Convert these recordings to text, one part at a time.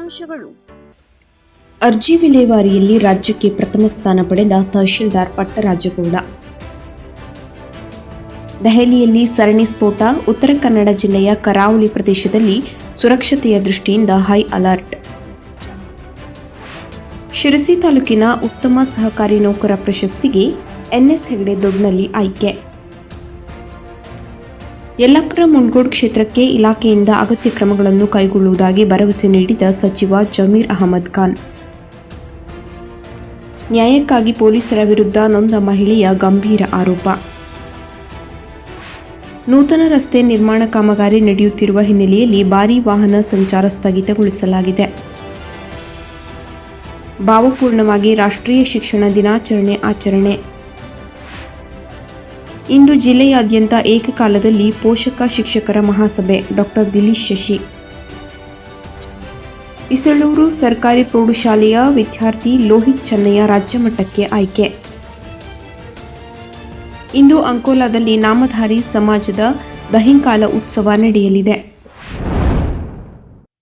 ಮುಖ್ಯಾಂಶಗಳು ಅರ್ಜಿ ವಿಲೇವಾರಿಯಲ್ಲಿ ರಾಜ್ಯಕ್ಕೆ ಪ್ರಥಮ ಸ್ಥಾನ ಪಡೆದ ತಹಶೀಲ್ದಾರ್ ಪಟ್ಟರಾಜಗೌಡ. ದೆಹಲಿಯಲ್ಲಿ ಸರಣಿ ಸ್ಫೋಟ, ಉತ್ತರ ಕನ್ನಡ ಜಿಲ್ಲೆಯ ಕರಾವಳಿ ಪ್ರದೇಶದಲ್ಲಿ ಸುರಕ್ಷತೆಯ ದೃಷ್ಟಿಯಿಂದ ಹೈ ಅಲರ್ಟ್. ಶಿರಸಿ ತಾಲೂಕಿನ ಉತ್ತಮ ಸಹಕಾರಿ ನೌಕರ ಪ್ರಶಸ್ತಿಗೆ ಎನ್ಎಸ್ ಹೆಗಡೆ ದೊಡ್ಡನಲ್ಲಿ ಆಯ್ಕೆ. ಯಲ್ಲಾಪುರ ಮುಂಡ್ಗೋಡ್ ಕ್ಷೇತ್ರಕ್ಕೆ ಇಲಾಖೆಯಿಂದ ಅಗತ್ಯ ಕ್ರಮಗಳನ್ನು ಕೈಗೊಳ್ಳುವುದಾಗಿ ಭರವಸೆ ನೀಡಿದ ಸಚಿವ ಜಮೀರ್ ಅಹಮದ್ ಖಾನ್. ನ್ಯಾಯಕ್ಕಾಗಿ ಪೊಲೀಸರ ವಿರುದ್ಧ ನೊಂದ ಮಹಿಳೆಯ ಗಂಭೀರ ಆರೋಪ. ನೂತನ ರಸ್ತೆ ನಿರ್ಮಾಣ ಕಾಮಗಾರಿ ನಡೆಯುತ್ತಿರುವ ಹಿನ್ನೆಲೆಯಲ್ಲಿ ಭಾರೀ ವಾಹನ ಸಂಚಾರ ಸ್ಥಗಿತಗೊಳಿಸಲಾಗಿದೆ. ಭಾವಪೂರ್ಣವಾಗಿ ರಾಷ್ಟ್ರೀಯ ಶಿಕ್ಷಣ ದಿನಾಚರಣೆ ಆಚರಣೆ. ಇಂದು ಜಿಲ್ಲೆಯಾದ್ಯಂತ ಏಕಕಾಲದಲ್ಲಿ ಪೋಷಕ ಶಿಕ್ಷಕರ ಮಹಾಸಭೆ ಡಾಕ್ಟರ್ ದಿಲೀಶ್ ಶಶಿ. ಇಸಳೂರು ಸರ್ಕಾರಿ ಪ್ರೌಢಶಾಲೆಯ ವಿದ್ಯಾರ್ಥಿ ಲೋಹಿತ್ ಚೆನ್ನಯ್ಯ ರಾಜ್ಯಮಟ್ಟಕ್ಕೆ ಆಯ್ಕೆ. ಇಂದು ಅಂಕೋಲಾದಲ್ಲಿ ನಾಮಧಾರಿ ಸಮಾಜದ ದಹಿಂಕಾಲ ಉತ್ಸವ ನಡೆಯಲಿದೆ.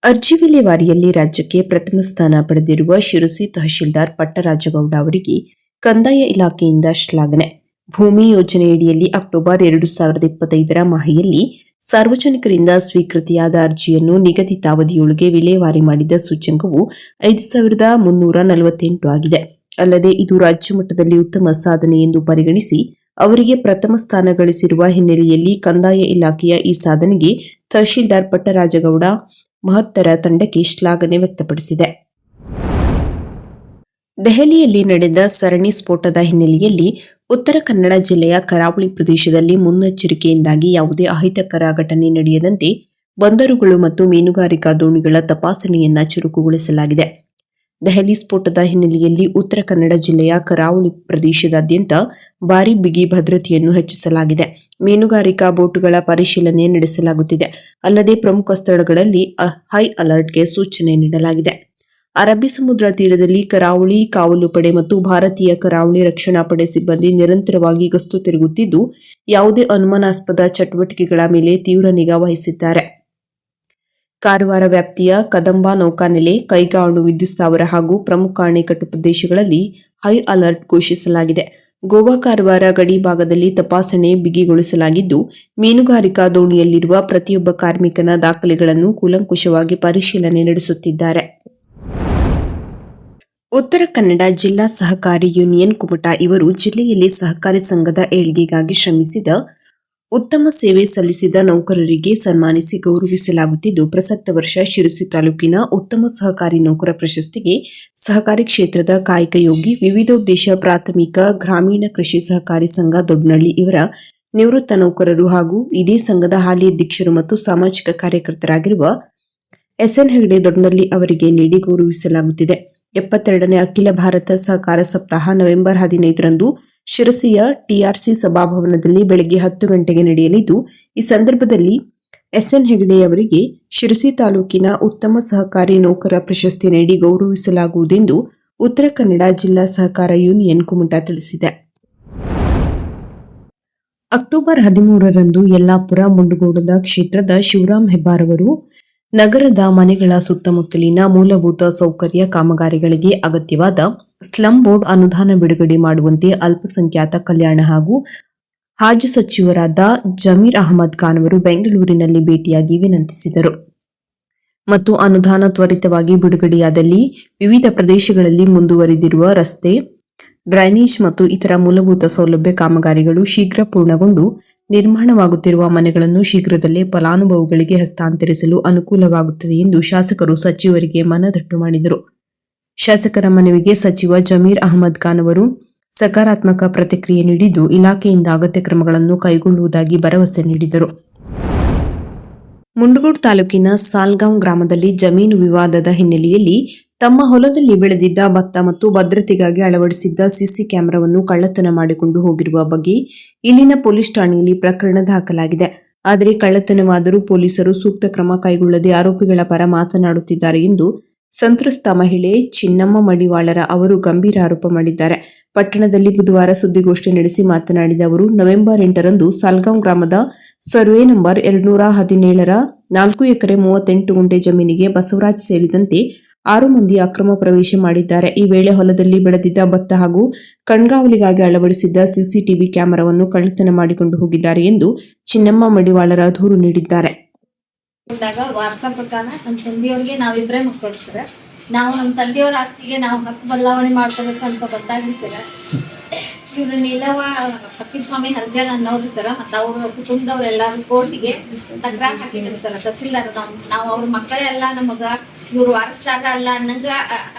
ಅರ್ಜಿ ವಿಲೇವಾರಿಯಲ್ಲಿ ರಾಜ್ಯಕ್ಕೆ ಪ್ರಥಮ ಸ್ಥಾನ ಪಡೆದಿರುವ ಶಿರಸಿ ತಹಶೀಲ್ದಾರ್ ಪಟ್ಟರಾಜಗೌಡ ಅವರಿಗೆ ಕಂದಾಯ ಇಲಾಖೆಯಿಂದ ಶ್ಲಾಘನೆ. ಭೂಮಿ ಯೋಜನೆಯಡಿಯಲ್ಲಿ ಅಕ್ಟೋಬರ್ ಎರಡು ಸಾವಿರದ ಇಪ್ಪತ್ತೈದರ ಮಾಹೆಯಲ್ಲಿ ಸಾರ್ವಜನಿಕರಿಂದ ಸ್ವೀಕೃತಿಯಾದ ಅರ್ಜಿಯನ್ನು ನಿಗದಿತ ಅವಧಿಯೊಳಗೆ ವಿಲೇವಾರಿ ಮಾಡಿದ ಸೂಚ್ಯಂಕವು ಐದು ಸಾವಿರದ ಮುನ್ನೂರ ನಲವತ್ತೆಂಟು ಆಗಿದೆ. ಅಲ್ಲದೆ ಇದು ರಾಜ್ಯ ಮಟ್ಟದಲ್ಲಿ ಉತ್ತಮ ಸಾಧನೆ ಎಂದು ಪರಿಗಣಿಸಿ ಅವರಿಗೆ ಪ್ರಥಮ ಸ್ಥಾನ ಗಳಿಸಿರುವ ಹಿನ್ನೆಲೆಯಲ್ಲಿ ಕಂದಾಯ ಇಲಾಖೆಯ ಈ ಸಾಧನೆಗೆ ತಹಶೀಲ್ದಾರ್ ಪಟ್ಟರಾಜಗೌಡ ಮಹತ್ತರ ತಂಡಕ್ಕೆ ಶ್ಲಾಘನೆ ವ್ಯಕ್ತಪಡಿಸಿದೆ. ದೆಹಲಿಯಲ್ಲಿ ನಡೆದ ಸರಣಿ ಸ್ಫೋಟದ ಹಿನ್ನೆಲೆಯಲ್ಲಿ ಉತ್ತರ ಕನ್ನಡ ಜಿಲ್ಲೆಯ ಕರಾವಳಿ ಪ್ರದೇಶದಲ್ಲಿ ಮುನ್ನೆಚ್ಚರಿಕೆಯಿಂದಾಗಿ ಯಾವುದೇ ಅಹಿತಕರ ಘಟನೆ ನಡೆಯದಂತೆ ಬಂದರುಗಳು ಮತ್ತು ಮೀನುಗಾರಿಕಾ ದೋಣಿಗಳ ತಪಾಸಣೆಯನ್ನ ಚುರುಕುಗೊಳಿಸಲಾಗಿದೆ. ದೆಹಲಿ ಸ್ಫೋಟದ ಹಿನ್ನೆಲೆಯಲ್ಲಿ ಉತ್ತರ ಕನ್ನಡ ಜಿಲ್ಲೆಯ ಕರಾವಳಿ ಪ್ರದೇಶದಾದ್ಯಂತ ಭಾರೀ ಬಿಗಿ ಭದ್ರತೆಯನ್ನು ಹೆಚ್ಚಿಸಲಾಗಿದೆ. ಮೀನುಗಾರಿಕಾ ಬೋಟುಗಳ ಪರಿಶೀಲನೆ ನಡೆಸಲಾಗುತ್ತಿದೆ. ಅಲ್ಲದೆ ಪ್ರಮುಖ ಸ್ಥಳಗಳಲ್ಲಿ ಹೈ ಅಲರ್ಟ್ಗೆ ಸೂಚನೆ ನೀಡಲಾಗಿದೆ. ಅರಬ್ಬಿ ಸಮುದ್ರ ತೀರದಲ್ಲಿ ಕರಾವಳಿ, ಕಾವಲು ಪಡೆ ಮತ್ತು ಭಾರತೀಯ ಕರಾವಳಿ ರಕ್ಷಣಾ ಪಡೆ ಸಿಬ್ಬಂದಿ ನಿರಂತರವಾಗಿ ಗಸ್ತು ತಿರುಗುತ್ತಿದ್ದು, ಯಾವುದೇ ಅನುಮಾನಾಸ್ಪದ ಚಟುವಟಿಕೆಗಳ ಮೇಲೆ ತೀವ್ರ ನಿಗಾ ವಹಿಸಿದ್ದಾರೆ. ಕಾರವಾರ ವ್ಯಾಪ್ತಿಯ ಕದಂಬ ನೌಕಾನೆಲೆ ಕೈಗಾಣು ವಿದ್ಯುತ್ ಸ್ಥಾವರ ಹಾಗೂ ಪ್ರಮುಖ ಅಣೆಕಟ್ಟು ಪ್ರದೇಶಗಳಲ್ಲಿ ಹೈ ಅಲರ್ಟ್ ಘೋಷಿಸಲಾಗಿದೆ. ಗೋವಾ ಕಾರವಾರ ಗಡಿ ಭಾಗದಲ್ಲಿ ತಪಾಸಣೆ ಬಿಗಿಗೊಳಿಸಲಾಗಿದ್ದು, ಮೀನುಗಾರಿಕಾ ದೋಣಿಯಲ್ಲಿರುವ ಪ್ರತಿಯೊಬ್ಬ ಕಾರ್ಮಿಕನ ದಾಖಲೆಗಳನ್ನು ಕೂಲಂಕುಷವಾಗಿ ಪರಿಶೀಲನೆ ನಡೆಸುತ್ತಿದ್ದಾರೆ. ಉತ್ತರ ಕನ್ನಡ ಜಿಲ್ಲಾ ಸಹಕಾರಿ ಯೂನಿಯನ್ ಕುಮಟಾ ಇವರು ಜಿಲ್ಲೆಯಲ್ಲಿ ಸಹಕಾರಿ ಸಂಘದ ಏಳ್ಗೆಗಾಗಿ ಶ್ರಮಿಸಿದ ಉತ್ತಮ ಸೇವೆ ಸಲ್ಲಿಸಿದ ನೌಕರರಿಗೆ ಸನ್ಮಾನಿಸಿ ಗೌರವಿಸಲಾಗುತ್ತಿದ್ದು, ಪ್ರಸಕ್ತ ವರ್ಷ ಶಿರಸಿ ತಾಲೂಕಿನ ಉತ್ತಮ ಸಹಕಾರಿ ನೌಕರ ಪ್ರಶಸ್ತಿಗೆ ಸಹಕಾರಿ ಕ್ಷೇತ್ರದ ಕಾಯಕ ಯೋಗಿ ವಿವಿಧೋದ್ದೇಶ ಪ್ರಾಥಮಿಕ ಗ್ರಾಮೀಣ ಕೃಷಿ ಸಹಕಾರಿ ಸಂಘ ದೊಡ್ಡನಳ್ಳಿ ಇವರ ನಿವೃತ್ತ ನೌಕರರು ಹಾಗೂ ಇದೇ ಸಂಘದ ಹಾಲಿ ಅಧ್ಯಕ್ಷರು ಮತ್ತು ಸಾಮಾಜಿಕ ಕಾರ್ಯಕರ್ತರಾಗಿರುವ ಎಸ್ಎನ್ ಹೆಗಡೆ ದೊಡ್ಡನಳ್ಳಿ ಅವರಿಗೆ ನೀಡಿ ಗೌರವಿಸಲಾಗುತ್ತಿದೆ. ಎಪ್ಪತ್ತೆರಡನೇ ಅಖಿಲ ಭಾರತ ಸಹಕಾರ ಸಪ್ತಾಹ ನವೆಂಬರ್ ಹದಿನೈದರಂದು ಶಿರಸಿಯ ಟಿಆರ್ಸಿ ಸಭಾಭವನದಲ್ಲಿ ಬೆಳಗ್ಗೆ ಹತ್ತು ಗಂಟೆಗೆ ನಡೆಯಲಿದ್ದು, ಈ ಸಂದರ್ಭದಲ್ಲಿ ಎಸ್ಎನ್ ಹೆಗಡೆ ಅವರಿಗೆ ಶಿರಸಿ ತಾಲೂಕಿನ ಉತ್ತಮ ಸಹಕಾರಿ ನೌಕರ ಪ್ರಶಸ್ತಿ ನೀಡಿ ಗೌರವಿಸಲಾಗುವುದೆಂದು ಉತ್ತರ ಕನ್ನಡ ಜಿಲ್ಲಾ ಸಹಕಾರ ಯೂನಿಯನ್ ಕುಮಟಾ ತಿಳಿಸಿದೆ. ಅಕ್ಟೋಬರ್ ಹದಿಮೂರರಂದು ಯಲ್ಲಾಪುರ, ಮುಂಡಗೋಡದ ಕ್ಷೇತ್ರದ ಶಿವರಾಮ್ ಹೆಬ್ಬಾರ್ ಅವರು ನಗರದ ಮನೆಗಳ ಸುತ್ತಮುತ್ತಲಿನ ಮೂಲಭೂತ ಸೌಕರ್ಯ ಕಾಮಗಾರಿಗಳಿಗೆ ಅಗತ್ಯವಾದ ಸ್ಲಂ ಬೋರ್ಡ್ ಅನುದಾನ ಬಿಡುಗಡೆ ಮಾಡುವಂತೆ ಅಲ್ಪಸಂಖ್ಯಾತ ಕಲ್ಯಾಣ ಹಾಗೂ ಹಾಜ ಸಚಿವರಾದ ಜಮೀರ್ ಅಹಮದ್ ಖಾನ್ ಅವರು ಬೆಂಗಳೂರಿನಲ್ಲಿ ಭೇಟಿಯಾಗಿ ವಿನಂತಿಸಿದರು. ಮತ್ತು ಅನುದಾನ ತ್ವರಿತವಾಗಿ ಬಿಡುಗಡೆಯಾದಲ್ಲಿ ವಿವಿಧ ಪ್ರದೇಶಗಳಲ್ಲಿ ಮುಂದುವರಿದಿರುವ ರಸ್ತೆ, ಡ್ರೈನೇಜ್ ಮತ್ತು ಇತರ ಮೂಲಭೂತ ಸೌಲಭ್ಯ ಕಾಮಗಾರಿಗಳು ಶೀಘ್ರ ಪೂರ್ಣಗೊಂಡು ನಿರ್ಮಾಣವಾಗುತ್ತಿರುವ ಮನೆಗಳನ್ನು ಶೀಘ್ರದಲ್ಲೇ ಫಲಾನುಭವಿಗಳಿಗೆ ಹಸ್ತಾಂತರಿಸಲು ಅನುಕೂಲವಾಗುತ್ತದೆ ಎಂದು ಶಾಸಕರು ಸಚಿವರಿಗೆ ಮನದಟ್ಟು ಮಾಡಿದರು. ಶಾಸಕರ ಮನವಿಗೆ ಸಚಿವ ಜಮೀರ್ ಅಹಮದ್ ಖಾನ್ ಅವರು ಸಕಾರಾತ್ಮಕ ಪ್ರತಿಕ್ರಿಯೆ ನೀಡಿದ್ದು, ಇಲಾಖೆಯಿಂದ ಅಗತ್ಯ ಕ್ರಮಗಳನ್ನು ಕೈಗೊಳ್ಳುವುದಾಗಿ ಭರವಸೆ ನೀಡಿದರು. ಮುಂಡಗೋಡ್ ತಾಲೂಕಿನ ಸಾಲ್ಗಾಂವ್ ಗ್ರಾಮದಲ್ಲಿ ಜಮೀನು ವಿವಾದದ ಹಿನ್ನೆಲೆಯಲ್ಲಿ ತಮ್ಮ ಹೊಲದಲ್ಲಿ ಬೆಳೆದಿದ್ದ ಭತ್ತ ಮತ್ತು ಭದ್ರತೆಗಾಗಿ ಅಳವಡಿಸಿದ್ದ ಸಿಸಿ ಕ್ಯಾಮೆರಾವನ್ನು ಕಳ್ಳತನ ಮಾಡಿಕೊಂಡು ಹೋಗಿರುವ ಬಗ್ಗೆ ಇಲ್ಲಿನ ಪೊಲೀಸ್ ಠಾಣೆಯಲ್ಲಿ ಪ್ರಕರಣ ದಾಖಲಾಗಿದೆ. ಆದರೆ ಕಳ್ಳತನವಾದರೂ ಪೊಲೀಸರು ಸೂಕ್ತ ಕ್ರಮ ಕೈಗೊಳ್ಳದೆ ಆರೋಪಿಗಳ ಪರ ಮಾತನಾಡುತ್ತಿದ್ದಾರೆ ಎಂದು ಸಂತ್ರಸ್ತ ಮಹಿಳೆ ಚಿನ್ನಮ್ಮ ಮಡಿವಾಳರ ಅವರು ಗಂಭೀರ ಆರೋಪ ಮಾಡಿದ್ದಾರೆ. ಪಟ್ಟಣದಲ್ಲಿ ಬುಧವಾರ ಸುದ್ದಿಗೋಷ್ಠಿ ನಡೆಸಿ ಮಾತನಾಡಿದ ಅವರು, ನವೆಂಬರ್ ಎಂಟರಂದು ಸಾಲ್ಗಾಂವ್ ಗ್ರಾಮದ ಸರ್ವೆ ನಂಬರ್ ಎರಡ್ನೂರ ಹದಿನೇಳರ ನಾಲ್ಕು ಎಕರೆ ಮೂವತ್ತೆಂಟು ಗುಂಟೆ ಜಮೀನಿಗೆ ಬಸವರಾಜ್ ಸೇರಿದಂತೆ ಆರು ಮಂದಿ ಅಕ್ರಮ ಪ್ರವೇಶ ಮಾಡಿದ್ದಾರೆ. ಈ ವೇಳೆ ಹೊಲದಲ್ಲಿ ಬೆಳೆದಿದ್ದ ಭತ್ತ ಹಾಗೂ ಕಣ್ಗಾವಲಿಗಾಗಿ ಅಳವಡಿಸಿದ್ದ ಸಿಸಿಟಿವಿ ಕ್ಯಾಮೆರಾವನ್ನು ಕಳ್ಳತನ ಮಾಡಿಕೊಂಡು ಹೋಗಿದ್ದಾರೆ ಎಂದು ಚಿನ್ನಮ್ಮ ಮಡಿವಾಳರ ದೂರು ನೀಡಿದ್ದಾರೆ. ನಾವು ನಮ್ಮ ತಂದೆಯವರ ಆಸ್ತಿಗೆ ನಾವು ಹಕ್ಕು ಬದಲಾವಣೆ ಮಾಡ್ಕೊಬೇಕು ಅಂತ ಗೊತ್ತಾಗಿ ಸರ್. ಇವರು ನೀಲವ ಸ್ವಾಮಿ ಹರ್ಜನ್ ಅನ್ನೋರು ಸರ್. ಮತ್ತು ಅವ್ರ ಕುಟುಂಬದವ್ರೆಲ್ಲರೂ ಕೋರ್ಟಿಗೆ ತಕರಾರು ಹಾಕಿದ್ರು ಸರ್. ತಹಸೀಲ್ದಾರ್ ನಾವು ನಾವು ಅವ್ರ ಮಕ್ಕಳೇ ಎಲ್ಲ ನಮಗ. ಇವ್ರು ವಾರಸ್ದಾರ ಅಲ್ಲ ಅನ್ನಂಗ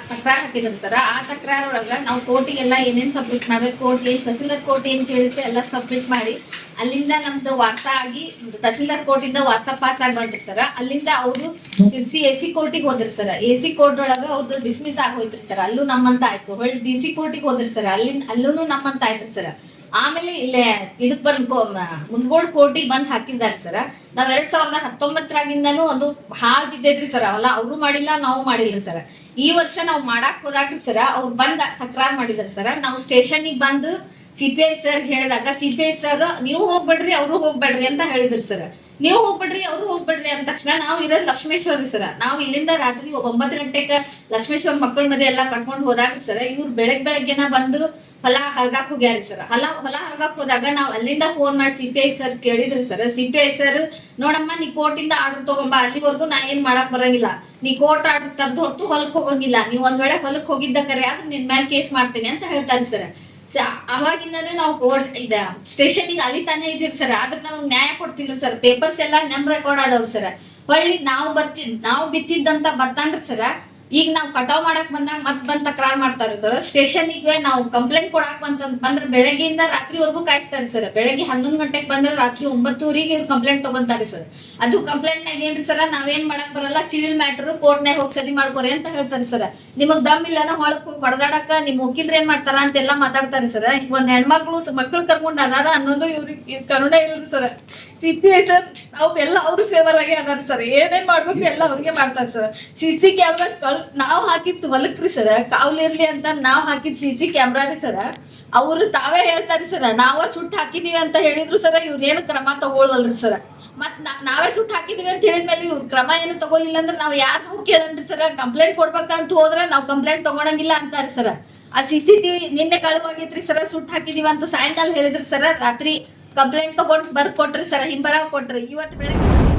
ತಕರಾರು ಹಾಕಿದ್ರು ಸರ್ ಆ ತಕರಾರ ಒಳಗ ನಾವು ಕೋರ್ಟಿಗೆಲ್ಲ ಏನೇನ್ ಸಬ್ಮಿಟ್ ಮಾಡ್ಬೇಕು ಕೋರ್ಟ್ ಏನ್ ತಹಸೀಲ್ದಾರ್ ಕೋರ್ಟ್ ಏನ್ ಕೇಳುತ್ತೆ ಎಲ್ಲ ಸಬ್ಮಿಟ್ ಮಾಡಿ, ಅಲ್ಲಿಂದ ನಮ್ದು ವಾರ್ತ ಆಗಿ ತಹಸೀಲ್ದಾರ್ ಕೋರ್ಟ್ ಇಂದ ವಾಟ್ಸಪ್ ಪಾಸ್ ಆಗಿ ಬಂದ್ರಿ ಸರ್ ಅಲ್ಲಿಂದ ಅವರು ಶಿರ್ಸಿ ಎ ಸಿ ಕೋರ್ಟಿಗೆ ಹೋದ್ರಿ ಸರ್ ಎ ಸಿ ಕೋರ್ಟ್ ಒಳಗ ಅವ್ರದ್ದು ಡಿಸ್ಮಿಸ್ ಆಗೋಯ್ತ್ರಿ ಸರ್ ಅಲ್ಲೂ ನಮ್ಮಂತ ಆಯ್ತು. ಹೊಳ್ಳಿ ಡಿ ಸಿ ಕೋರ್ಟಿಗೆ ಹೋದ್ರಿ ಸರ್ ಅಲ್ಲಿಂದ ಅಲ್ಲೂ ನಮ್ಮಂತ ಆಯ್ತ್ರಿ ಸರ್ ಆಮೇಲೆ ಇಲ್ಲೇ ಇದಕ್ ಬಂದ್ ಮುಂದ್ಗೋಳ್ ಕೋರ್ಟಿಗೆ ಬಂದ್ ಹಾಕಿದ್ದಾರೆ ಸರ್. ನಾವ್ ಎರಡ್ ಸಾವಿರದ ಹತ್ತೊಂಬತ್ತರಾಗಿಂದನು ಒಂದು ಹಾಳ್ ಬಿದ್ದೈತ್ರಿ ಸರ್. ಅವಲ್ಲ ಅವ್ರು ಮಾಡಿಲ್ಲ, ನಾವು ಮಾಡಿಲ್ರಿ ಸರ್. ಈ ವರ್ಷ ನಾವು ಮಾಡಾಕ್ ಹೋದಾಗ್ರಿ ಸರ್. ಅವ್ರು ಬಂದ್ ತಕರಾರ್ ಮಾಡಿದಾರೆ ಸರ್. ನಾವು ಸ್ಟೇಷನ್ಗೆ ಬಂದು ಸಿ ಪಿ ಐ ಸರ್ ಹೇಳಿದಾಗ, ಸಿ ಪಿ ಐ ಸರ್, ನೀವು ಹೋಗ್ಬೇಡ್ರಿ, ಅವರು ಹೋಗ್ಬೇಡ್ರಿ ಅಂತ ಹೇಳಿದ್ರು ಸರ್. ನೀವು ಹೋಗ್ಬೇಡ್ರಿ, ಅವ್ರು ಹೋಗ್ಬೇಡ್ರಿ ಅಂದ ತಕ್ಷಣ ನಾವು ಇರೋದು ಲಕ್ಷ್ಮೇಶ್ವರ ಸರ್. ನಾವು ಇಲ್ಲಿಂದ ರಾತ್ರಿ ಒಂಬತ್ತು ಗಂಟೆಗೆ ಲಕ್ಷ್ಮೇಶ್ವರ ಮಕ್ಕಳ ಮರಿ ಎಲ್ಲ ಕರ್ಕೊಂಡು ಹೋದಾಗ ಸರ್. ಇವ್ರು ಬೆಳಗ್ ಬೆಳಗ್ಗೆನ ಬಂದು ಹೊಲ ಹರ್ಗಾಕ್ ಹೋಗ್ಯಾರಿ ಸರ್. ಹೊಲ ಹೊಲ ಹರ್ಗಾಕ್ ಹೋದಾಗ ನಾವು ಅಲ್ಲಿಂದ ಫೋನ್ ಮಾಡಿ ಸಿ ಪಿ ಐ ಸರ್ ಕೇಳಿದ್ರಿ sir. C P I sir ನೋಡಮ್ಮ, ನೀ ಕೋರ್ಟಿಂದ ಆರ್ಡರ್ ತಗೊಂಬ. ಅಲ್ಲಿವರೆಗೂ ನಾ ಏನ್ ಮಾಡಕ್ ಬರಂಗಿಲ್ಲ. ನೀ ಕೋರ್ಟ್ ಆರ್ಡರ್ ತಂದ್ ಹೊರತು ಹೊಲಕ್ ಹೋಗಂಗಿಲ್ಲ. ನೀವ್ ಒಂದ್ ವೇಳೆ ಹೊಲಕ್ ಹೋಗಿದ್ದ ಕರೆ ಆದ್ರೆ ನಿನ್ ಮೇಲೆ ಕೇಸ್ ಮಾಡ್ತೀನಿ ಅಂತ ಹೇಳ್ತಾರೆ ಸರ್. ಅವಾಗಿಂದಾನೇ ನಾವು ಕೋರ್ಟ್ ಇದ, ಸ್ಟೇಷನ್ಗೆ ಅಲ್ಲಿ ತಾನೇ ಇದೀವಿ ಸರ್. ಆದ್ರೆ ನಮಗ್ ನ್ಯಾಯ ಕೊಡ್ತಿಲ್ಲ ಸರ್. ಪೇಪರ್ಸ್ ಎಲ್ಲಾ ನಮ್ ರೆಕಾರ್ಡ್ ಅದಾವ್ ಸರ್. ಹೊಳ್ಳಿ ನಾವು ಬತ್ತಿ ನಾವು ಬಿತ್ತಿದ್ದಂತ ಬರ್ತಾನ್ರಿ ಸರ್. ಈಗ ನಾವು ಕಟಾವ್ ಮಾಡಕ್ ಬಂದಾಗ ಮತ್ ಬಂದ್ ತಕರಾರ್ ಸರ್ ಸ್ಟೇಷನ್ ಸ್ಟೇಷನ್ಗೆ ನಾವು ಕಂಪ್ಲೇಂಟ್ ಕೊಡಾಕ್ ಬಂತ ಬಂದ್ರೆ ಬೆಳಗ್ಗೆಯಿಂದ ರಾತ್ರಿವರೆಗೂ ಕಾಯಿಸ್ತಾರೆ ಸರ್ ಬೆಳಗ್ಗೆ ಹನ್ನೊಂದು ಗಂಟೆಗೆ ಬಂದ್ರೆ ರಾತ್ರಿ ಒಂಬತ್ತೂರಿಗೆ ಇವ್ರು ಕಂಪ್ಲೇಂಟ್ ತಗೊಂತಾರೆ ಸರ್ ಅದು ಕಂಪ್ಲೇಂಟ್ ನಾಗ ಏನ್ರಿ ಸರ್ ನಾವೇನ್ ಮಾಡಕ್ ಬರಲ್ಲ ಸಿವಿಲ್ ಮ್ಯಾಟರ್ ಕೋರ್ಟ್ನಾಗ ಹೋಗಿ ಸರಿ ಮಾಡ್ಕೊರಿ ಅಂತ ಹೇಳ್ತಾರೆ ಸರ್ ನಿಮಗ್ ದಮ್ ಇಲ್ಲನ ಹೊಳಕ್ ಹೊಡೆದಾಡಕ ನಿಮ್ ವಕೀಲ್ರ ಏನ್ ಮಾಡ್ತಾರ ಅಂತೆಲ್ಲ ಮಾತಾಡ್ತಾರೆ ಸರ್ ಒಂದ್ ಹೆಣ್ಮಕ್ಳು ಮಕ್ಳು ಕರ್ಕೊಂಡು ಅನಾರ ಅನ್ನೋದು ಇವ್ರಿಗೆ ಕರುಣ ಇಲ್ರಿ sir C P I sir ಅವ್ರೆಲ್ಲ ಅವ್ರ ಫೇವರ್ ಆಗಿ ಅದಾರ ಸರ್ ಏನೇನ್ ಮಾಡ್ಬೇಕು ಎಲ್ಲ ಅವ್ರಿಗೆ ಮಾಡ್ತಾರೆ ಸರ್ ಸಿ ಸಿ ಕ್ಯಾಮ್ರಾ ನಾವ್ ಹಾಕಿದ್ ಹೊಲಕ್ರಿ ಸರ್ ಕಾವಲಿರ್ಲಿ ಅಂತ ನಾವ್ ಹಾಕಿದ್ ಸಿ ಸಿ ಕ್ಯಾಮ್ರಾ ರೀ ಸರ್ ಅವ್ರು ತಾವೇ ಹೇಳ್ತಾರೆ ಸರ್ ನಾವ ಸುಟ್ಟು ಹಾಕಿದೀವಿ ಅಂತ ಹೇಳಿದ್ರು ಸರ್ ಇವ್ರೇನು ಏನು ಕ್ರಮ ತಗೊಳ್ಳಲ್ರಿ ಸರ್ ಮತ್ ನಾವೇ ಸುಟ್ಟು ಹಾಕಿದೀವಿ ಅಂತ ಹೇಳಿದ್ಮೇಲೆ ಇವ್ರ ಕ್ರಮ ಏನು ತಗೊಳ್ಳಿಲ್ಲ ಅಂದ್ರೆ ನಾವ್ ಯಾರು ಹೋಗಿ ಕೇಳನ್ರಿ ಸರ್ ಕಂಪ್ಲೇಂಟ್ ಕೊಡ್ಬೇಕಂತ ಹೋದ್ರೆ ನಾವ್ ಕಂಪ್ಲೇಂಟ್ ತಗೊಳಂಗಿಲ್ಲ ಅಂತಾರೆ ಸರ್ ಆ ಸಿ ಸಿ ಟಿವಿ ನಿನ್ನೆ ಕಳುವಾಗಿತ್ರಿ ಸರ್ ಸುಟ್ಟು ಹಾಕಿದೀವಿ ಅಂತ ಸಾಯಂಕಾಲ ಹೇಳಿದ್ರಿ ಸರ್ ರಾತ್ರಿ ಕಂಪ್ಲೇಂಟ್ ತಗೊಂಡ್ ಬರ್ಕೊಟ್ರಿ ಸರ್ ಹಿಂಬರ ಕೊಟ್ರಿ. ಇವತ್ತು ಬೆಳಗ್ಗೆ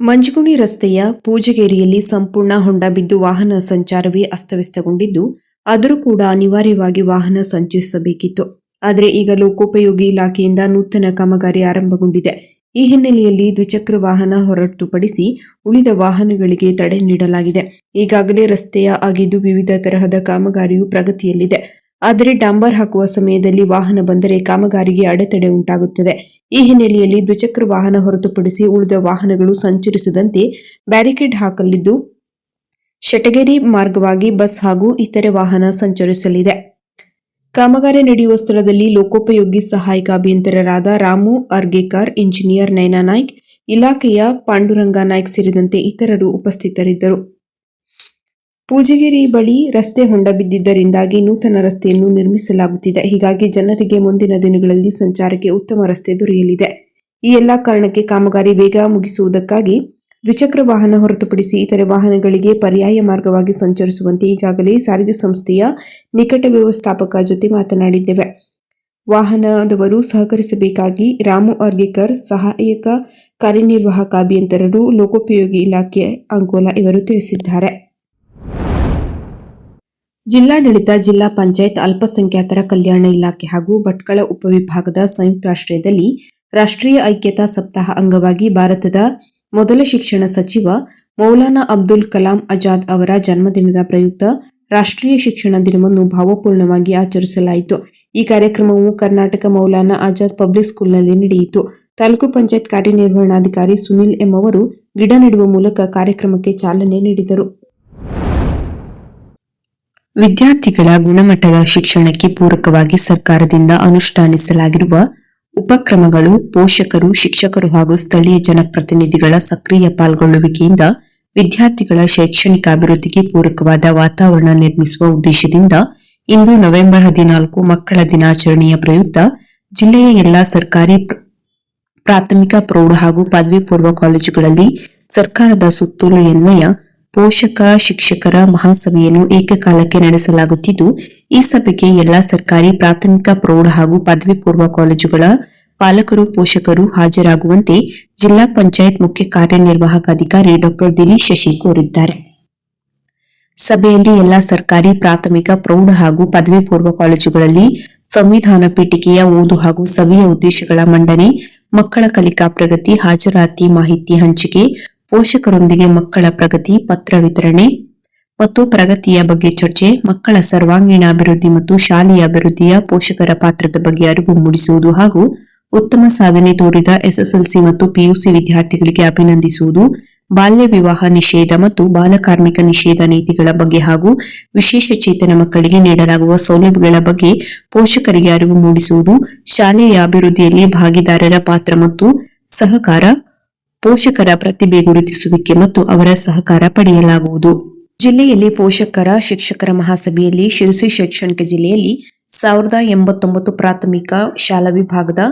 ಮಂಜುಗುಣಿ ರಸ್ತೆಯ ಪೂಜಗೇರಿಯಲ್ಲಿ ಸಂಪೂರ್ಣ ಹೊಂಡ ಬಿದ್ದು ವಾಹನ ಸಂಚಾರವೇ ಅಸ್ತವ್ಯಸ್ತಗೊಂಡಿದ್ದು, ಆದರೂ ಕೂಡ ಅನಿವಾರ್ಯವಾಗಿ ವಾಹನ ಸಂಚರಿಸಬೇಕಿತ್ತು. ಆದರೆ ಈಗ ಲೋಕೋಪಯೋಗಿ ಇಲಾಖೆಯಿಂದ ನೂತನ ಕಾಮಗಾರಿ ಆರಂಭಗೊಂಡಿದೆ. ಈ ಹಿನ್ನೆಲೆಯಲ್ಲಿ ದ್ವಿಚಕ್ರ ವಾಹನ ಹೊರತುಪಡಿಸಿ ಉಳಿದ ವಾಹನಗಳಿಗೆ ತಡೆ ನೀಡಲಾಗಿದೆ. ಈಗಾಗಲೇ ರಸ್ತೆಯ ಆಗಿದ್ದು ವಿವಿಧ ತರಹದ ಕಾಮಗಾರಿಯು ಪ್ರಗತಿಯಲ್ಲಿದೆ. ಆದರೆ ಡಾಂಬರ್ ಹಾಕುವ ಸಮಯದಲ್ಲಿ ವಾಹನ ಬಂದರೆ ಕಾಮಗಾರಿಗೆ ಅಡೆತಡೆ ಉಂಟಾಗುತ್ತದೆ. ಈ ಹಿನ್ನೆಲೆಯಲ್ಲಿ ದ್ವಿಚಕ್ರ ವಾಹನ ಹೊರತುಪಡಿಸಿ ಉಳಿದ ವಾಹನಗಳು ಸಂಚರಿಸದಂತೆ ಬ್ಯಾರಿಕೇಡ್ ಹಾಕಲಿದ್ದು, ಶಟಗೇರಿ ಮಾರ್ಗವಾಗಿ ಬಸ್ ಹಾಗೂ ಇತರೆ ವಾಹನ ಸಂಚರಿಸಲಿದೆ. ಕಾಮಗಾರಿ ನಡೆಯುವ ಸ್ಥಳದಲ್ಲಿ ಲೋಕೋಪಯೋಗಿ ಸಹಾಯಕ ಅಭಿಯಂತರರಾದ ರಾಮು ಅರ್ಗೇಕರ್ ಇಂಜಿನಿಯರ್ ನಯನಾ ನಾಯ್ಕ್, ಇಲಾಖೆಯ ಪಾಂಡುರಂಗ ನಾಯ್ಕ್ ಸೇರಿದಂತೆ ಇತರರು ಉಪಸ್ಥಿತರಿದ್ದರು. ಪೂಜಗಿರಿ ಬಳಿ ರಸ್ತೆ ಹೊಂಡ ಬಿದ್ದಿದ್ದರಿಂದಾಗಿ ನೂತನ ರಸ್ತೆಯನ್ನು ನಿರ್ಮಿಸಲಾಗುತ್ತಿದೆ. ಹೀಗಾಗಿ ಜನರಿಗೆ ಮುಂದಿನ ದಿನಗಳಲ್ಲಿ ಸಂಚಾರಕ್ಕೆ ಉತ್ತಮ ರಸ್ತೆ ದೊರೆಯಲಿದೆ. ಈ ಎಲ್ಲಾ ಕಾರಣಕ್ಕೆ ಕಾಮಗಾರಿ ಬೇಗ ಮುಗಿಸುವುದಕ್ಕಾಗಿ ದ್ವಿಚಕ್ರ ವಾಹನ ಹೊರತುಪಡಿಸಿ ಇತರೆ ವಾಹನಗಳಿಗೆ ಪರ್ಯಾಯ ಮಾರ್ಗವಾಗಿ ಸಂಚರಿಸುವಂತೆ ಈಗಾಗಲೇ ಸಾರಿಗೆ ಸಂಸ್ಥೆಯ ನಿಕಟ ವ್ಯವಸ್ಥಾಪಕ ಜೊತೆ ಮಾತನಾಡಿದ್ದೇವೆ. ವಾಹನದವರು ಸಹಕರಿಸಬೇಕಾಗಿ ರಾಮು ಅರ್ಗೇಕರ್ ಸಹಾಯಕ ಕಾರ್ಯನಿರ್ವಾಹಕ ಅಭಿಯಂತರರು, ಲೋಕೋಪಯೋಗಿ ಇಲಾಖೆ ಅಂಕೋಲಾ ಇವರು ತಿಳಿಸಿದ್ದಾರೆ. ಜಿಲ್ಲಾಡಳಿತ, ಜಿಲ್ಲಾ ಪಂಚಾಯತ್ ಅಲ್ಪಸಂಖ್ಯಾತರ ಕಲ್ಯಾಣ ಇಲಾಖೆ ಹಾಗೂ ಭಟ್ಕಳ ಉಪವಿಭಾಗದ ಸಂಯುಕ್ತ ಆಶ್ರಯದಲ್ಲಿ ರಾಷ್ಟ್ರೀಯ ಐಕ್ಯತಾ ಸಪ್ತಾಹ ಅಂಗವಾಗಿ ಭಾರತದ ಮೊದಲ ಶಿಕ್ಷಣ ಸಚಿವ ಮೌಲಾನಾ ಅಬ್ದುಲ್ ಕಲಾಂ ಆಜಾದ್ ಅವರ ಜನ್ಮದಿನದ ಪ್ರಯುಕ್ತ ರಾಷ್ಟ್ರೀಯ ಶಿಕ್ಷಣ ದಿನವನ್ನು ಭಾವಪೂರ್ಣವಾಗಿ ಆಚರಿಸಲಾಯಿತು. ಈ ಕಾರ್ಯಕ್ರಮವು ಕರ್ನಾಟಕ ಮೌಲಾನಾ ಆಜಾದ್ ಪಬ್ಲಿಕ್ ಸ್ಕೂಲ್ನಲ್ಲಿ ನಡೆಯಿತು. ತಾಲೂಕು ಪಂಚಾಯತ್ ಕಾರ್ಯನಿರ್ವಹಣಾಧಿಕಾರಿ ಸುನಿಲ್ ಎಂ ಅವರು ಗಿಡ ನೆಡುವ ಮೂಲಕ ಕಾರ್ಯಕ್ರಮಕ್ಕೆ ಚಾಲನೆ ನೀಡಿದರು. ವಿದ್ಯಾರ್ಥಿಗಳ ಗುಣಮಟ್ಟದ ಶಿಕ್ಷಣಕ್ಕೆ ಪೂರಕವಾಗಿ ಸರ್ಕಾರದಿಂದ ಅನುಷ್ಠಾನಿಸಲಾಗಿರುವ ಉಪಕ್ರಮಗಳು ಪೋಷಕರು, ಶಿಕ್ಷಕರು ಹಾಗೂ ಸ್ಥಳೀಯ ಜನಪ್ರತಿನಿಧಿಗಳ ಸಕ್ರಿಯ ಪಾಲ್ಗೊಳ್ಳುವಿಕೆಯಿಂದ ವಿದ್ಯಾರ್ಥಿಗಳ ಶೈಕ್ಷಣಿಕ ಅಭಿವೃದ್ಧಿಗೆ ಪೂರಕವಾದ ವಾತಾವರಣ ನಿರ್ಮಿಸುವ ಉದ್ದೇಶದಿಂದ ಇಂದು ನವೆಂಬರ್ ಹದಿನಾಲ್ಕು ಮಕ್ಕಳ ದಿನಾಚರಣೆಯ ಪ್ರಯುಕ್ತ ಜಿಲ್ಲೆಯ ಎಲ್ಲಾ ಸರ್ಕಾರಿ ಪ್ರಾಥಮಿಕ ಪ್ರೌಢ ಹಾಗೂ ಪದವಿ ಪೂರ್ವ ಕಾಲೇಜುಗಳಲ್ಲಿ ಸರ್ಕಾರದ ಸುತ್ತೋಲೆಯನ್ವಯ ಪೋಷಕ, ಶಿಕ್ಷಕರ ಮಹಾಸಭೆಯನ್ನು ಏಕಕಾಲಕ್ಕೆ ನಡೆಸಲಾಗುತ್ತಿದ್ದು, ಈ ಸಭೆಗೆ ಎಲ್ಲಾ ಸರ್ಕಾರಿ ಪ್ರಾಥಮಿಕ, ಪ್ರೌಢ ಹಾಗೂ ಪದವಿ ಪೂರ್ವ ಕಾಲೇಜುಗಳ ಪಾಲಕರು, ಪೋಷಕರು ಹಾಜರಾಗುವಂತೆ ಜಿಲ್ಲಾ ಪಂಚಾಯತ್ ಮುಖ್ಯ ಕಾರ್ಯನಿರ್ವಾಹಕ ಅಧಿಕಾರಿ ಡಾ. ದಿಲೀಶ್ ಶಶಿ ಕೋರಿದ್ದಾರೆ. ಸಭೆಯಲ್ಲಿ ಎಲ್ಲಾ ಸರ್ಕಾರಿ ಪ್ರಾಥಮಿಕ, ಪ್ರೌಢ ಹಾಗೂ ಪದವಿ ಪೂರ್ವ ಕಾಲೇಜುಗಳಲ್ಲಿ ಸಂವಿಧಾನ ಪೀಠಿಕೆಯ ಓದು ಹಾಗೂ ಸಭೆಯ ಉದ್ದೇಶಗಳ ಮಂಡನೆ, ಮಕ್ಕಳ ಕಲಿಕಾ ಪ್ರಗತಿ, ಹಾಜರಾತಿ ಮಾಹಿತಿ ಹಂಚಿಕೆ ಪೋಷಕರೊಂದಿಗೆ ಮಕ್ಕಳ ಪ್ರಗತಿ, ಪತ್ರ ವಿತರಣೆ ಮತ್ತು ಪ್ರಗತಿಯ ಬಗ್ಗೆ ಚರ್ಚೆ, ಮಕ್ಕಳ ಸರ್ವಾಂಗೀಣ ಅಭಿವೃದ್ಧಿ ಮತ್ತು ಶಾಲೆಯ ಅಭಿವೃದ್ಧಿಯ ಪೋಷಕರ ಪಾತ್ರದ ಬಗ್ಗೆ ಅರಿವು ಮೂಡಿಸುವುದು ಹಾಗೂ ಉತ್ತಮ ಸಾಧನೆ ತೋರಿದ ಎಸ್ಎಸ್ಎಲ್ಸಿ ಮತ್ತು ಪಿಯುಸಿ ವಿದ್ಯಾರ್ಥಿಗಳಿಗೆ ಅಭಿನಂದಿಸುವುದು, ಬಾಲ್ಯ ವಿವಾಹ ನಿಷೇಧ ಮತ್ತು ಬಾಲಕಾರ್ಮಿಕ ನಿಷೇಧ ನೀತಿಗಳ ಬಗ್ಗೆ ಹಾಗೂ ವಿಶೇಷ ಚೇತನ ಮಕ್ಕಳಿಗೆ ನೀಡಲಾಗುವ ಸೌಲಭ್ಯಗಳ ಬಗ್ಗೆ ಪೋಷಕರಿಗೆ ಅರಿವು ಮೂಡಿಸುವುದು, ಶಾಲೆಯ ಅಭಿವೃದ್ಧಿಯಲ್ಲಿ ಭಾಗಿದಾರರ ಪಾತ್ರ ಮತ್ತು ಸಹಕಾರ ಪೋಷಕರ ಪ್ರತಿಭೆ ಗುರುತಿಸುವಿಕೆ ಮತ್ತು ಅವರ ಸಹಕಾರ ಪಡೆಯಲಾಗುವುದು. ಜಿಲ್ಲೆಯಲ್ಲಿ ಪೋಷಕರ, ಶಿಕ್ಷಕರ ಮಹಾಸಭೆಯಲ್ಲಿ ಶಿರಸಿ ಶೈಕ್ಷಣಿಕ ಜಿಲ್ಲೆಯಲ್ಲಿ ಸಾವಿರದ ಎಂಬತ್ತೊಂಬತ್ತು ಪ್ರಾಥಮಿಕ ಶಾಲಾ ವಿಭಾಗದ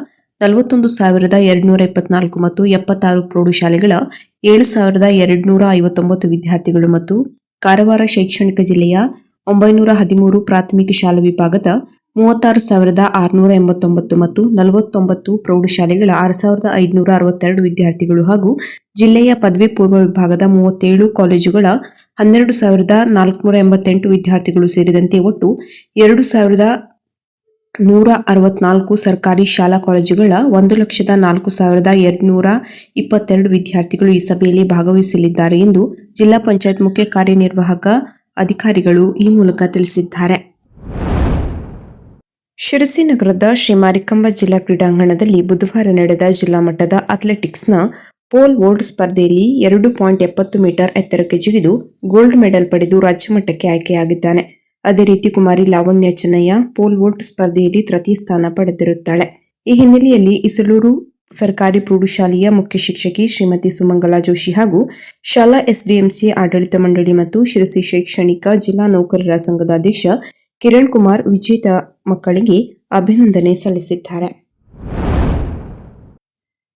ನಲವತ್ತೊಂದು ಸಾವಿರದ ಎರಡ್ನೂರ ಇಪ್ಪತ್ನಾಲ್ಕು ಮತ್ತು ಎಪ್ಪತ್ತಾರು ಪ್ರೌಢಶಾಲೆಗಳ ಏಳು ಸಾವಿರದ ಎರಡುನೂರ ಐವತ್ತೊಂಬತ್ತು ವಿದ್ಯಾರ್ಥಿಗಳು ಮತ್ತು ಕಾರವಾರ ಶೈಕ್ಷಣಿಕ ಜಿಲ್ಲೆಯ ಒಂಬೈನೂರ ಹದಿಮೂರು ಪ್ರಾಥಮಿಕ ಶಾಲಾ ವಿಭಾಗದ ಮೂವತ್ತಾರು ಸಾವಿರದ ಆರುನೂರ ಎಂಬತ್ತೊಂಬತ್ತು ಮತ್ತು ನಲವತ್ತೊಂಬತ್ತು ಪ್ರೌಢಶಾಲೆಗಳ ಆರು ಸಾವಿರದ ಐದುನೂರ ಅರವತ್ತೆರಡು ವಿದ್ಯಾರ್ಥಿಗಳು ಹಾಗೂ ಜಿಲ್ಲೆಯ ಪದವಿ ಪೂರ್ವ ವಿಭಾಗದ ಮೂವತ್ತೇಳು ಕಾಲೇಜುಗಳ ಹನ್ನೆರಡು ಸಾವಿರದ ನಾಲ್ಕುನೂರ ಎಂಬತ್ತೆಂಟು ವಿದ್ಯಾರ್ಥಿಗಳು ಸೇರಿದಂತೆ ಒಟ್ಟು ಎರಡು ಸಾವಿರದ ನೂರ ಅರವತ್ನಾಲ್ಕು ಸರ್ಕಾರಿ ಶಾಲಾ ಕಾಲೇಜುಗಳ ಒಂದು ಲಕ್ಷದ ನಾಲ್ಕು ಸಾವಿರದ ಎರಡುನೂರ ಇಪ್ಪತ್ತೆರಡು ವಿದ್ಯಾರ್ಥಿಗಳು ಈ ಸಭೆಯಲ್ಲಿ ಭಾಗವಹಿಸಲಿದ್ದಾರೆ ಎಂದು ಜಿಲ್ಲಾ ಪಂಚಾಯತ್ ಮುಖ್ಯ ಕಾರ್ಯನಿರ್ವಾಹಕ ಅಧಿಕಾರಿಗಳು ಈ ಮೂಲಕ ತಿಳಿಸಿದ್ದಾರೆ. ಶಿರಸಿ ನಗರದ ಶ್ರೀ ಮಾರಿಕಂಬ ಜಿಲ್ಲಾ ಕ್ರೀಡಾಂಗಣದಲ್ಲಿ ಬುಧವಾರ ನಡೆದ ಜಿಲ್ಲಾ ಮಟ್ಟದ ಅಥ್ಲೆಟಿಕ್ಸ್ನ ಪೋಲ್ ವೋಲ್ಡ್ ಸ್ಪರ್ಧೆಯಲ್ಲಿ ಎರಡು ಪಾಯಿಂಟ್ ಎಪ್ಪತ್ತು ಮೀಟರ್ ಎತ್ತರಕ್ಕೆ ಜಿಗಿದು ಗೋಲ್ಡ್ ಮೆಡಲ್ ಪಡೆದು ರಾಜ್ಯ ಮಟ್ಟಕ್ಕೆ ಆಯ್ಕೆಯಾಗಿದ್ದಾನೆ. ಅದೇ ರೀತಿ ಕುಮಾರಿ ಲಾವಣ್ಯ ಚೆನ್ನಯ್ಯ ಪೋಲ್ ವೋಲ್ಡ್ ಸ್ಪರ್ಧೆಯಲ್ಲಿ ತೃತೀಯ ಸ್ಥಾನ ಪಡೆದಿರುತ್ತಾಳೆ. ಈ ಹಿನ್ನೆಲೆಯಲ್ಲಿ ಇಸಲೂರು ಸರ್ಕಾರಿ ಪ್ರೌಢಶಾಲೆಯ ಮುಖ್ಯ ಶಿಕ್ಷಕಿ ಶ್ರೀಮತಿ ಸುಮಂಗಲಾ ಜೋಶಿ ಹಾಗೂ ಶಾಲಾ ಎಸ್ಡಿಎಂಸಿ ಆಡಳಿತ ಮಂಡಳಿ ಮತ್ತು ಶಿರಸಿ ಶೈಕ್ಷಣಿಕ ಜಿಲ್ಲಾ ನೌಕರರ ಸಂಘದ ಅಧ್ಯಕ್ಷ ಕಿರಣ್ ಕುಮಾರ್ ವಿಜೇತ ಮಕ್ಕಳಿಗೆ ಅಭಿನಂದನೆ ಸಲ್ಲಿಸಿದ್ದಾರೆ.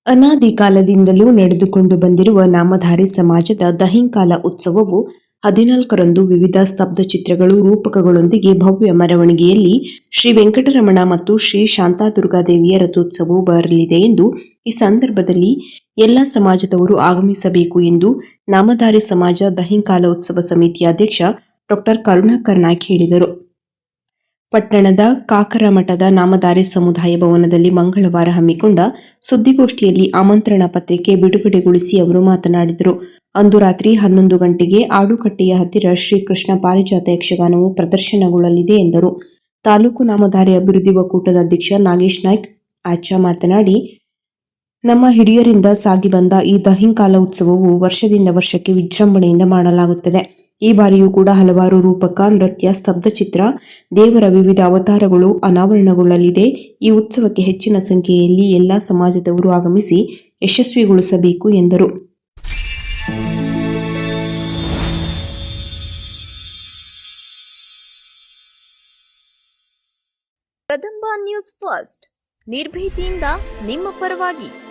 ಅನಾದಿ ಕಾಲದಿಂದಲೂ ನಡೆದುಕೊಂಡು ಬಂದಿರುವ ನಾಮಧಾರಿ ಸಮಾಜದ ದಹಿಂಕಾಲ ಉತ್ಸವವು ಹದಿನಾಲ್ಕರಂದು ವಿವಿಧ ಸ್ತಬ್ಧ ಚಿತ್ರಗಳು, ರೂಪಕಗಳೊಂದಿಗೆ ಭವ್ಯ ಮೆರವಣಿಗೆಯಲ್ಲಿ ಶ್ರೀ ವೆಂಕಟರಮಣ ಮತ್ತು ಶ್ರೀ ಶಾಂತಾದುರ್ಗಾದೇವಿಯ ರಥೋತ್ಸವವು ಬರಲಿದೆ ಎಂದು ಈ ಸಂದರ್ಭದಲ್ಲಿ ಎಲ್ಲ ಸಮಾಜದವರು ಆಗಮಿಸಬೇಕು ಎಂದು ನಾಮಧಾರಿ ಸಮಾಜ ದಹಿಂಕಾಲ ಉತ್ಸವ ಸಮಿತಿ ಅಧ್ಯಕ್ಷ ಡಾಕ್ಟರ್ ಕರುಣಾಕರ್ ನಾಯ್ಕ್ ಹೇಳಿದರು. ಪಟ್ಟಣದ ಕಾಕರಮಠದ ನಾಮಧಾರಿ ಸಮುದಾಯ ಭವನದಲ್ಲಿ ಮಂಗಳವಾರ ಹಮ್ಮಿಕೊಂಡ ಸುದ್ದಿಗೋಷ್ಠಿಯಲ್ಲಿ ಆಮಂತ್ರಣ ಪತ್ರಿಕೆ ಬಿಡುಗಡೆಗೊಳಿಸಿ ಅವರು ಮಾತನಾಡಿದರು. ಅಂದು ರಾತ್ರಿ ಹನ್ನೊಂದು ಗಂಟೆಗೆ ಆಡುಕಟ್ಟೆಯ ಹತ್ತಿರ ಶ್ರೀಕೃಷ್ಣ ಪಾರಿಜಾತ ಯಕ್ಷಗಾನವು ಪ್ರದರ್ಶನಗೊಳ್ಳಲಿದೆ ಎಂದರು. ತಾಲೂಕು ನಾಮಧಾರಿ ಅಭಿವೃದ್ಧಿ ಒಕ್ಕೂಟದ ಅಧ್ಯಕ್ಷ ನಾಗೇಶ್ ನಾಯ್ಕ್ ಆಚಾ ಮಾತನಾಡಿ, ನಮ್ಮ ಹಿರಿಯರಿಂದ ಸಾಗಿ ಬಂದ ಈ ದಹಿಂಕಾಲ ಉತ್ಸವವು ವರ್ಷದಿಂದ ವರ್ಷಕ್ಕೆ ವಿಜೃಂಭಣೆಯಿಂದ ಮಾಡಲಾಗುತ್ತದೆ. ಈ ಬಾರಿಯೂ ಕೂಡ ಹಲವಾರು ರೂಪಕ, ನೃತ್ಯ ಸ್ತಬ್ಧಚಿತ್ರ ದೇವರ ವಿವಿಧ ಅವತಾರಗಳು ಅನಾವರಣಗೊಳ್ಳಲಿದೆ. ಈ ಉತ್ಸವಕ್ಕೆ ಹೆಚ್ಚಿನ ಸಂಖ್ಯೆಯಲ್ಲಿ ಎಲ್ಲಾ ಸಮಾಜದವರು ಆಗಮಿಸಿ ಯಶಸ್ವಿಗೊಳಿಸಬೇಕು ಎಂದರು. Kadamba news first. ನಿರ್ಭೀತಿಯಿಂದ ನಿಮ್ಮ ಪರವಾಗಿ.